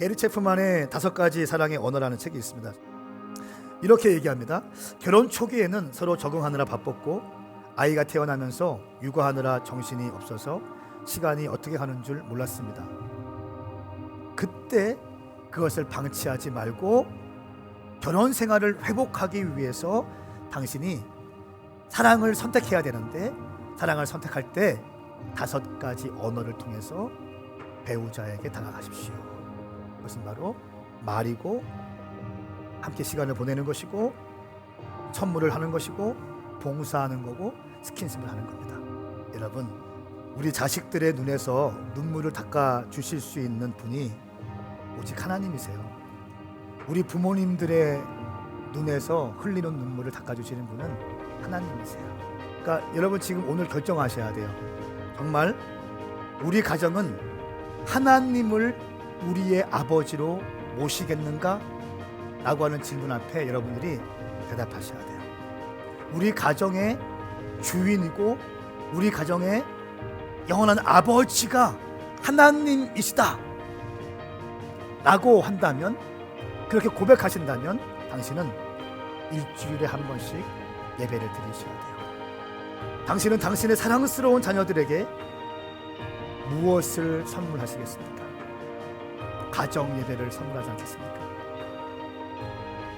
게리 체프만의 다섯 가지 사랑의 언어라는 책이 있습니다. 이렇게 얘기합니다. 결혼 초기에는 서로 적응하느라 바빴고 아이가 태어나면서 육아하느라 정신이 없어서 시간이 어떻게 가는 줄 몰랐습니다. 그때 그것을 방치하지 말고 결혼 생활을 회복하기 위해서 당신이 사랑을 선택해야 되는데 사랑을 선택할 때 다섯 가지 언어를 통해서 배우자에게 다가가십시오. 그것은 바로 말이고 함께 시간을 보내는 것이고 선물을 하는 것이고 봉사하는 거고 스킨십을 하는 겁니다. 여러분, 우리 자식들의 눈에서 눈물을 닦아 주실 수 있는 분이 오직 하나님이세요. 우리 부모님들의 눈에서 흘리는 눈물을 닦아 주시는 분은 하나님이세요. 그러니까 여러분 지금 오늘 결정하셔야 돼요. 정말 우리 가정은 하나님을 우리의 아버지로 모시겠는가? 라고 하는 질문 앞에 여러분들이 대답하셔야 돼요. 우리 가정의 주인이고 우리 가정의 영원한 아버지가 하나님이시다. 라고 한다면 그렇게 고백하신다면 당신은 일주일에 한 번씩 예배를 드리셔야 돼요. 당신은 당신의 사랑스러운 자녀들에게 무엇을 선물하시겠습니까? 가정 예배를 선물하지 않겠습니까?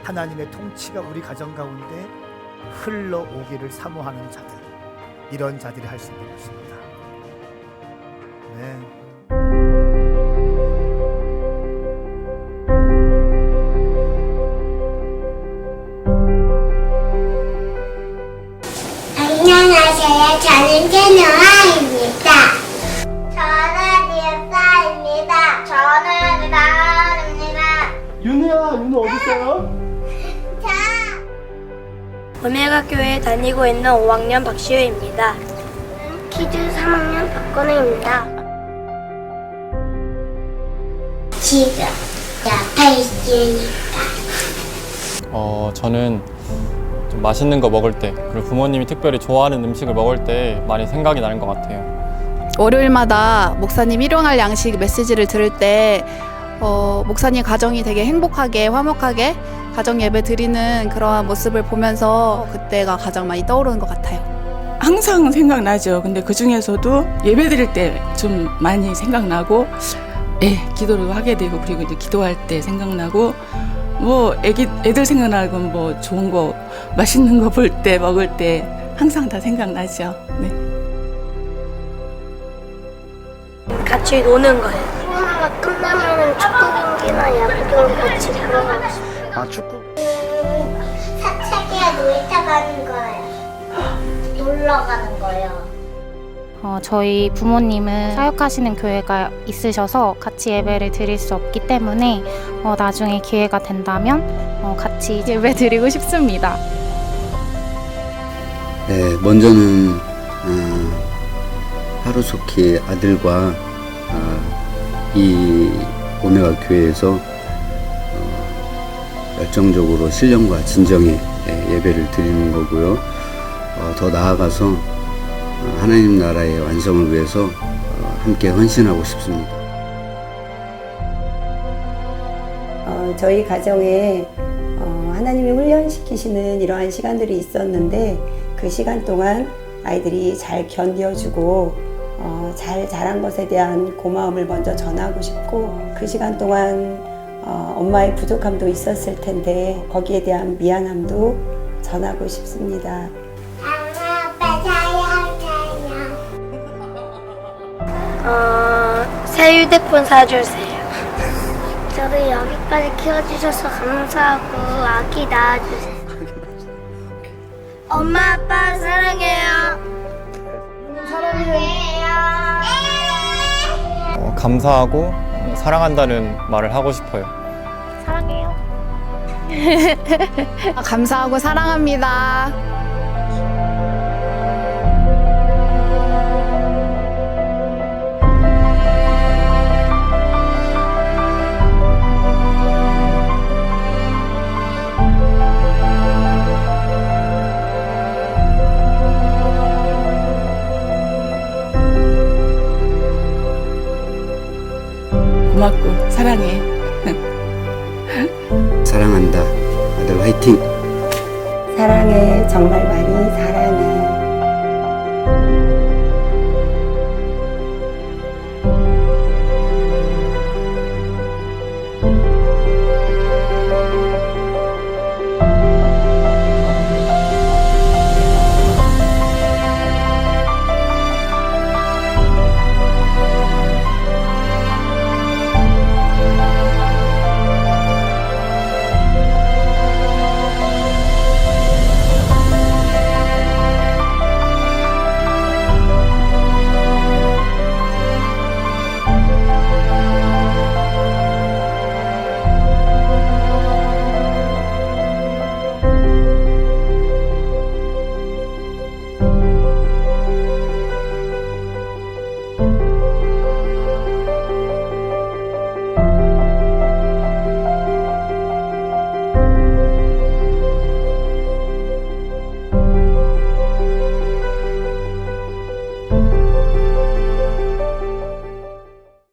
하나님의 통치가 우리 가정 가운데 흘러오기를 사모하는 자들, 이런 자들이 할 수 있는 것입니다. 네. 자, 오메가 교회에 다니고 있는 5학년 박시우입니다. 키즈 3학년 박건우입니다. 지금 옆에 있으니까. 어, 저는 좀 맛있는 거 먹을 때 그리고 부모님이 특별히 좋아하는 음식을 먹을 때 많이 생각이 나는 것 같아요. 월요일마다 목사님 일용할 양식 메시지를 들을 때 어, 목사님 가정이 되게 행복하게 화목하게 가정 예배 드리는 그러한 모습을 보면서 그때가 가장 많이 떠오르는 것 같아요. 항상 생각나죠. 근데 그 중에서도 예배 드릴 때 좀 많이 생각나고, 예, 기도를 하게 되고, 그리고 이제 기도할 때 생각나고, 뭐, 애기, 애들 생각나고, 뭐, 좋은 거, 맛있는 거 볼 때, 먹을 때, 항상 다 생각나죠. 네. 같이 노는 거예요. 코로나가 끝나면 축구 경기나 야구 경기 같이 보러 가고 싶어요. 아 축구. 사차기야 놀이터 가는 거예요. 놀러 가는 거예요. 어, 저희 부모님은 사역하시는 교회가 있으셔서 같이 예배를 드릴 수 없기 때문에 어, 나중에 기회가 된다면 어, 같이 예배 드리고 싶습니다. 네, 먼저는 어, 하루속히 아들과 어, 이 오메가 교회에서 어, 열정적으로 신령과 진정의 예, 예배를 드리는 거고요. 어, 더 나아가서 어, 하나님 나라의 완성을 위해서 어, 함께 헌신하고 싶습니다. 어, 저희 가정에 어, 하나님이 훈련시키시는 이러한 시간들이 있었는데 그 시간 동안 아이들이 잘 견뎌주고 어, 잘 자란 것에 대한 고마움을 먼저 전하고 싶고 그 시간 동안 어, 엄마의 부족함도 있었을 텐데 거기에 대한 미안함도 전하고 싶습니다. 엄마 아빠 사랑해요. 어, 새 휴대폰 사주세요. 저를 여기까지 키워주셔서 감사하고 아기 낳아주세요. 엄마 아빠 사랑해요. 사랑해요. 어, 감사하고 어, 사랑한다는 말을 하고 싶어요. 사랑해요. 감사하고 사랑합니다. 고맙고, 사랑해. 사랑한다. 아들 화이팅! 사랑해, 정말 많이 사랑해.